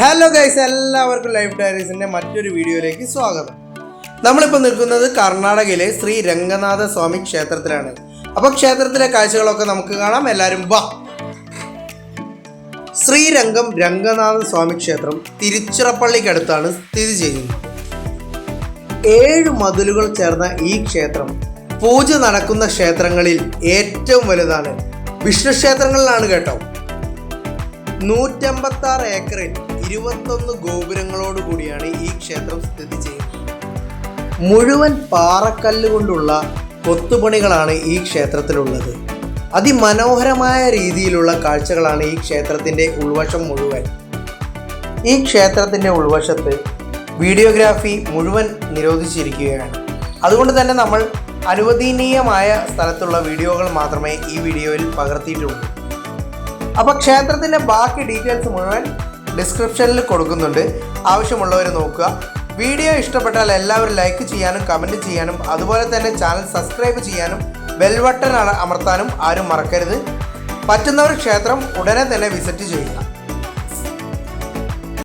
Hello guys എല്ലാവർക്കും life ഡയറീസിന്റെ മറ്റൊരു വീഡിയോയിലേക്ക് സ്വാഗതം. നമ്മളിപ്പോൾ നിൽക്കുന്നത് കർണാടകയിലെ ശ്രീ രംഗനാഥ സ്വാമി ക്ഷേത്രത്തിലാണ്. അപ്പോൾ ക്ഷേത്രത്തിലെ കാഴ്ചകളൊക്കെ നമുക്ക് കാണാം. എല്ലാവരും വാ. ശ്രീരംഗം രംഗനാഥ സ്വാമി ക്ഷേത്രം തിരുച്ചിറപ്പള്ളിക്കടുത്താണ് സ്ഥിതി ചെയ്യുന്നത്. ഏഴ് മതിലുകൾ ചേർന്ന ഈ ക്ഷേത്രം പൂജ നടക്കുന്ന ക്ഷേത്രങ്ങളിൽ ഏറ്റവും വലുതാണ്. വിഷ്ണു ക്ഷേത്രങ്ങളിലാണ് കേട്ടോ. നൂറ്റമ്പത്താറ് ഏക്കറിൽ ഇരുപത്തൊന്ന് ഗോപുരങ്ങളോട് കൂടിയാണ് ഈ ക്ഷേത്രം സ്ഥിതി ചെയ്യുന്നത്. മുഴുവൻ പാറക്കല്ലുകൊണ്ടുള്ള കൊത്തുപണികളാണ് ഈ ക്ഷേത്രത്തിലുള്ളത്. അതിമനോഹരമായ രീതിയിലുള്ള കാഴ്ചകളാണ് ഈ ക്ഷേത്രത്തിന്റെ ഉൾവശം മുഴുവൻ. ഈ ക്ഷേത്രത്തിന്റെ ഉൾവശത്ത് വീഡിയോഗ്രാഫി മുഴുവൻ നിരോധിച്ചിരിക്കുകയാണ്. അതുകൊണ്ട് തന്നെ നമ്മൾ അനുവദനീയമായ സ്ഥലത്തുള്ള വീഡിയോകൾ മാത്രമേ ഈ വീഡിയോയിൽ പകർത്തിയിട്ടുള്ളൂ. അപ്പോൾ ക്ഷേത്രത്തിന്റെ ബാക്കി ഡീറ്റെയിൽസ് മുഴുവൻ ഡിസ്ക്രിപ്ഷനിൽ കൊടുക്കുന്നുണ്ട്. ആവശ്യമുള്ളവർ നോക്കുക. വീഡിയോ ഇഷ്ടപ്പെട്ടാൽ എല്ലാവരും ലൈക്ക് ചെയ്യാനും കമന്റ് ചെയ്യാനും അതുപോലെ തന്നെ ചാനൽ സബ്സ്ക്രൈബ് ചെയ്യാനും ബെൽബട്ടൺ അമർത്താനും ആരും മറക്കരുത്. പറ്റുന്നവർ ക്ഷേത്രം ഉടനെ തന്നെ വിസിറ്റ് ചെയ്യുക.